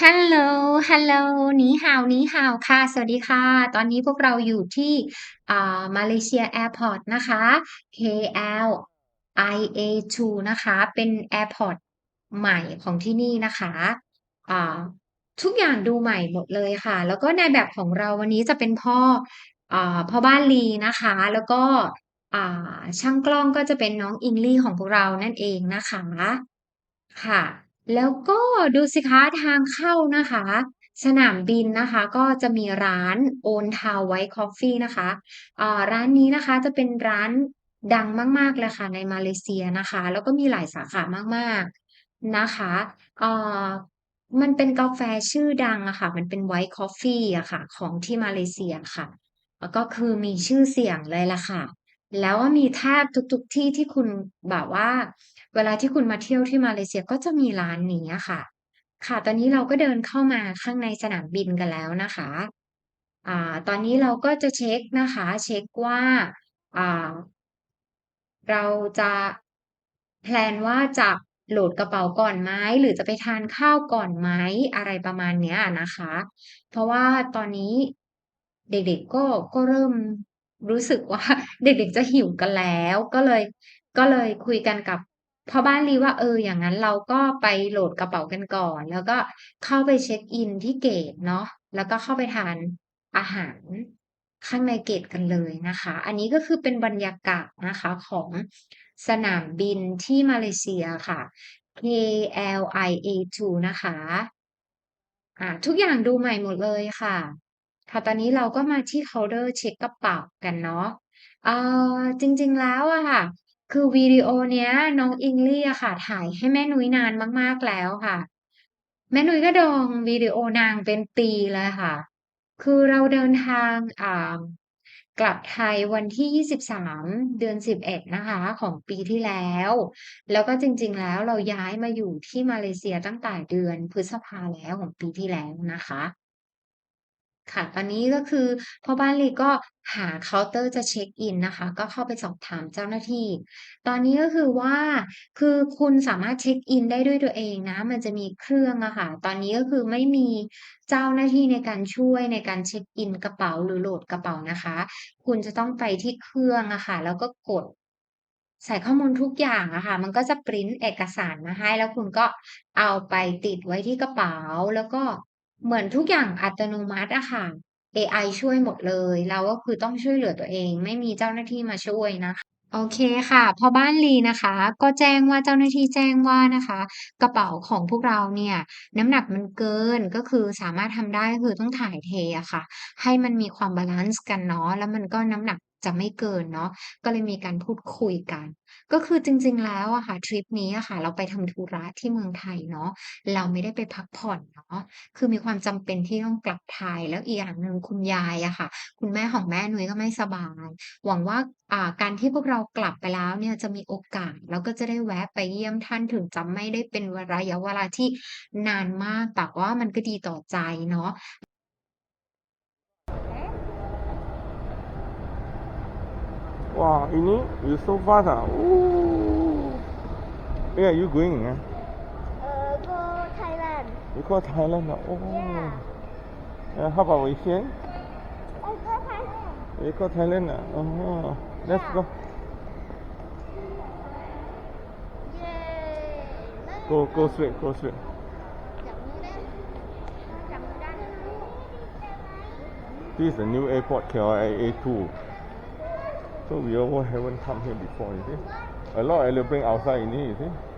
ฮัลโหล ฮัลโหลนีฮาวนีฮาวค่ะ สวัสดีค่ะ ตอนนี้พวกเราอยู่ที่อ่ามาเลเซียแอร์พอร์ตนะคะ KLIA2 นะคะ เป็นแอร์พอร์ตใหม่ของที่นี่นะคะอ่าทุกอย่างดูใหม่หมดเลยค่ะ แล้วก็ในแบบของเราวันนี้จะเป็นพ่ออ่าพ่อบ้านลีนะคะ แล้วก็อ่าช่างกล้องก็จะเป็นน้องอิงลี่ของพวกเรานั่นเองนะคะ ค่ะ แล้วก็ดูสิคะทางเข้านะคะ สนามบินนะคะ ก็จะมีร้าน Old Town White Coffee นะคะอ่าร้านนี้นะคะจะเป็นร้านดังมาก ๆ เลยค่ะในมาเลเซียนะคะ แล้วก็มีหลายสาขามาก ๆ นะคะอ่ามันเป็นกาแฟชื่อดังอะค่ะ มันเป็น White Coffee อะค่ะ ของที่มาเลเซียค่ะ แล้วก็คือมีชื่อเสียงเลยล่ะค่ะ แล้วก็มีแทบทุก ๆ ที่ที่คุณ แบบว่า เวลาที่คุณมาเที่ยวที่มาเลเซียก็จะมีร้านนี้อะค่ะ ค่ะ ตอนนี้เราก็เดินเข้ามาข้างในสนามบินกันแล้วนะคะ อ่า ตอนนี้เราก็จะเช็กนะคะ เช็กว่า อ่า เราจะ แพลน ว่าจะโหลดกระเป๋าก่อนไหม หรือจะไปทานข้าวก่อนไหม อะไรประมาณเนี้ยนะคะ เพราะว่าตอนนี้เด็ก ๆ ก็ ก็เริ่ม รู้สึกว่าเด็กๆจะหิวกันแล้ว ก็เลย ก็เลยคุยกันกับพ่อบ้านลีว่าเอออย่างงั้นเราก็ไปโหลดกระเป๋ากันก่อน แล้วก็เข้าไปเช็กอินที่เกตเนาะแล้วก็เข้าไปทานอาหารข้างในเกตกันเลยนะคะ อันนี้ก็คือเป็นบรรยากาศนะคะของสนามบินที่มาเลเซียค่ะ KLIA2 นะคะ อ่าทุกอย่างดูใหม่หมดเลยค่ะ ค่ะ ตอนนี้เราก็มาที่เคาน์เตอร์เช็กกระเป๋ากันเนาะ เอ่อ จริง ๆ แล้วอะค่ะ คือวิดีโอเนี้ย น้องอิงลี่อะค่ะ ถ่ายให้แม่นุ้ยนานมาก ๆ แล้วค่ะ แม่นุ้ยก็ดองวิดีโอนางเป็นปีเลยค่ะ คือเราเดินทาง อ่า กลับไทยวันที่ 23 เดือน 11 นะคะ ของปีที่แล้ว แล้วก็จริง ๆ แล้วเราย้ายมาอยู่ที่มาเลเซียตั้งแต่เดือนพฤษภาแล้ว ของปีที่แล้วนะคะ ค่ะ ตอนนี้ก็คือพ่อบ้านลีก็หาเคาน์เตอร์จะเช็กอินนะคะ ก็เข้าไปสอบถามเจ้าหน้าที่ ตอนนี้ก็คือว่า คือคุณสามารถเช็กอินได้ด้วยตัวเองนะ มันจะมีเครื่องอะค่ะ ตอนนี้ก็คือไม่มีเจ้าหน้าที่ในการช่วยในการเช็กอินกระเป๋าหรือโหลดกระเป๋านะคะ คุณจะต้องไปที่เครื่องอะค่ะ แล้วก็กดใส่ข้อมูลทุกอย่างอะค่ะ มันก็จะพรินเอกสารมาให้ แล้วคุณก็เอาไปติดไว้ที่กระเป๋า แล้วก็ เหมือนทุกอย่างอัตโนมัติอะค่ะเอไอช่วยหมดเลย เราก็คือต้องช่วยเหลือตัวเอง ไม่มีเจ้าหน้าที่มาช่วยนะคะ โอเคค่ะ พอบ้านลีนะคะ ก็แจ้งว่าเจ้าหน้าที่แจ้งว่านะคะ กระเป๋าของพวกเราเนี่ยน้ำหนักมันเกินก็คือสามารถทำได้คือต้องถ่ายเทอะค่ะ ให้มันมีความบาลันซ์กันเนาะแล้วมันก็น้ำหนัก จะไม่เกินเนาะก็เลยมีการพูดคุยกัน ก็คือจริง ๆ แล้วอะค่ะทริปนี้อะค่ะ เราไปทำธุระที่เมืองไทยเนาะเราไม่ได้ไปพักผ่อนเนาะคือมีความจำเป็นที่ต้องกลับไทยแล้วอีกอย่างหนึ่งคุณยายอะค่ะ คุณแม่ของแม่นุ้ยก็ไม่สบาย หวังว่าอ่าการที่พวกเรากลับไปแล้วเนี่ยจะมีโอกาสแล้วก็จะได้แวะไปเยี่ยมท่านถึงจะไม่ได้เป็นระยะเวลาที่นานมากแต่ว่ามันก็ดีต่อใจเนาะ Wah, ini you so fast ah. Ooh. Where are you going? ah? Uh, go Thailand. You go Thailand ah. Oh. Yeah. Uh, how about Malaysia? I go Thailand. You go Thailand ah. Oh. Let's go. Yay. Go go straight, go straight. Chậm đấy. Chậm đây. This is the new airport KLIA 2. So we all haven't come here before, you see. A lot of aeroplane outside in here, you see.